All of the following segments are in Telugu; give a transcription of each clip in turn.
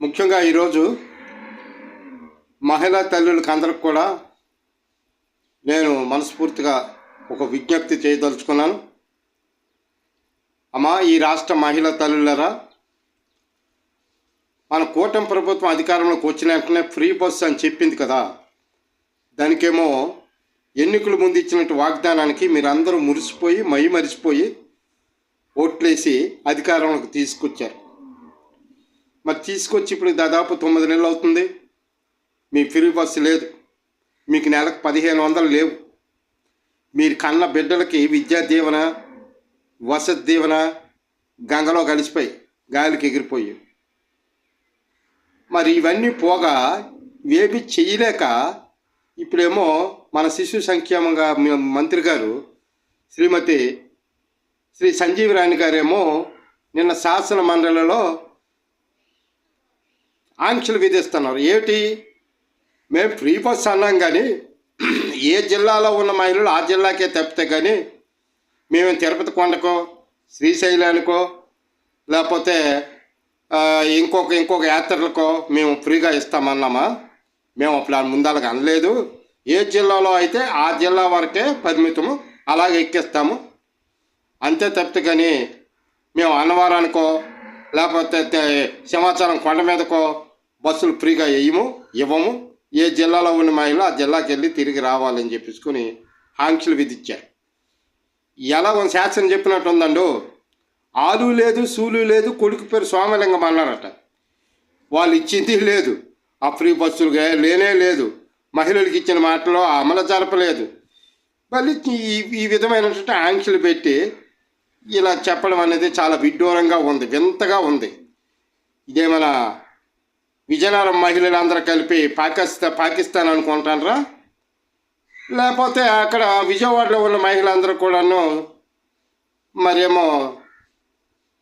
ముఖ్యంగా ఈరోజు మహిళా తల్లులకు అందరికి కూడా నేను మనస్ఫూర్తిగా ఒక విజ్ఞప్తి చేయదలుచుకున్నాను. అమ్మా ఈ రాష్ట్ర మహిళా తల్లులరా మన కూటమి ప్రభుత్వం అధికారంలోకి వచ్చిన వెంటనే ఫ్రీ బస్ అని చెప్పింది కదా. దానికేమో ఎన్నికల ముందు ఇచ్చినట్టు వాగ్దానానికి మీరందరూ మురిసిపోయి మై మరిసిపోయి ఓట్లేసి అధికారంలోకి తీసుకొచ్చారు. మరి తీసుకొచ్చి ఇప్పుడు దాదాపు తొమ్మిది నెలలు అవుతుంది. మీ ఫ్రీ బస్సు లేదు. మీకు నెలకు పదిహేను వందలు లేవు. మీరు కన్న బిడ్డలకి విద్యా దీవెన వసతి దీవెన గంగలో కలిసిపోయి గాలికి ఎగిరిపోయి. మరి ఇవన్నీ పోగా ఇవేవి చేయలేక ఇప్పుడేమో మన శిశు సంక్షేమంగా మంత్రి గారు శ్రీమతి శ్రీ సంజీవరాణి గారేమో నిన్న శాసన మండలిలో ఆంక్షలు విధిస్తున్నారు. ఏమిటి? మేము ఫ్రీ బస్ అన్నాం కానీ ఏ జిల్లాలో ఉన్న మహిళలు ఆ జిల్లాకే తప్పితే కానీ మేము తిరుపతి కొండకో శ్రీశైలానికో లేకపోతే ఇంకొక ఇంకొక యాత్రలకో మేము ఫ్రీగా ఇస్తామన్నామా? మేము అప్పుడు ముందలగా అనలేదు. ఏ జిల్లాలో అయితే ఆ జిల్లా వరకే పరిమితము అలాగే ఎక్కిస్తాము. అంతే తప్పితే కానీ మేము అన్నవరానికో లేకపోతే సింహాచలం కొండ మీదకో బస్సులు ఫ్రీగా వేయము ఇవ్వము. ఏ జిల్లాలో ఉన్న మహిళలు ఆ జిల్లాకి వెళ్ళి తిరిగి రావాలని చెప్పేసుకుని ఆంక్షలు విధించారు. ఎలా ఒక శాసనం చెప్పినట్టు ఉందండు ఆలు లేదు సూలు లేదు కొడుకు పేరు సోమలింగం అన్నారట. వాళ్ళు ఇచ్చింది లేదు. ఆ ఫ్రీ బస్సులు లేనే లేదు. మహిళలకు ఇచ్చిన మాటలో అమలు జరపలేదు. మళ్ళీ ఈ ఈ విధమైనటువంటి ఆంక్షలు పెట్టి ఇలా చెప్పడం అనేది చాలా విడ్డూరంగా ఉంది వింతగా ఉంది. ఇదేమైనా విజయనగరం మహిళలందరూ కలిపి పాకిస్తాన్ పాకిస్తాన్ అనుకుంటారా లేకపోతే అక్కడ విజయవాడలో ఉన్న మహిళలందరూ కూడాను మరేమో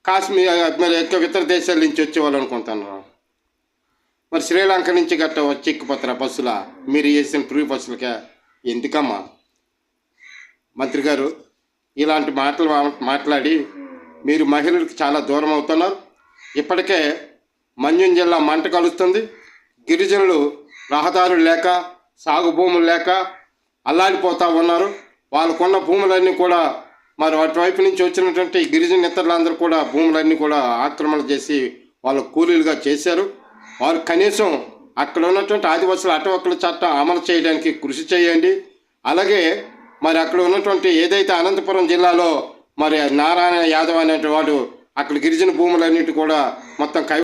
కాశ్మీర్ మరి ఎక్కువ ఇతర దేశాల నుంచి వచ్చేవాళ్ళు అనుకుంటున్నారు మరి శ్రీలంక నుంచి గట్ట వచ్చి ఎక్కిపోతారా బస్సులా? మీరు వేసిన ఫ్రీ బస్సులకే ఎందుకమ్మా? మంత్రి గారు ఇలాంటి మాటలు మాట్లాడి మీరు మహిళలకు చాలా దూరం అవుతున్నారు. ఇప్పటికే మన్యం జిల్లా మంట కలుస్తుంది. గిరిజనులు రహదారులు లేక సాగు భూములు లేక అల్లాడిపోతూ ఉన్నారు. వాళ్ళకున్న భూములన్నీ కూడా మరి అటువైపు నుంచి వచ్చినటువంటి గిరిజన ఇతరులందరూ కూడా భూములన్నీ కూడా ఆక్రమణ చేసి వాళ్ళ కూలీలుగా చేశారు. వారు కనీసం అక్కడ ఉన్నటువంటి ఆదివాసుల అటవక్కుల చట్టం అమలు చేయడానికి కృషి చేయండి. అలాగే మరి అక్కడ ఉన్నటువంటి ఏదైతే అనంతపురం జిల్లాలో మరి నారాయణ యాదవ్ అనేటి వాడు అక్కడ గిరిజన భూములన్నిటి కూడా మొత్తం కై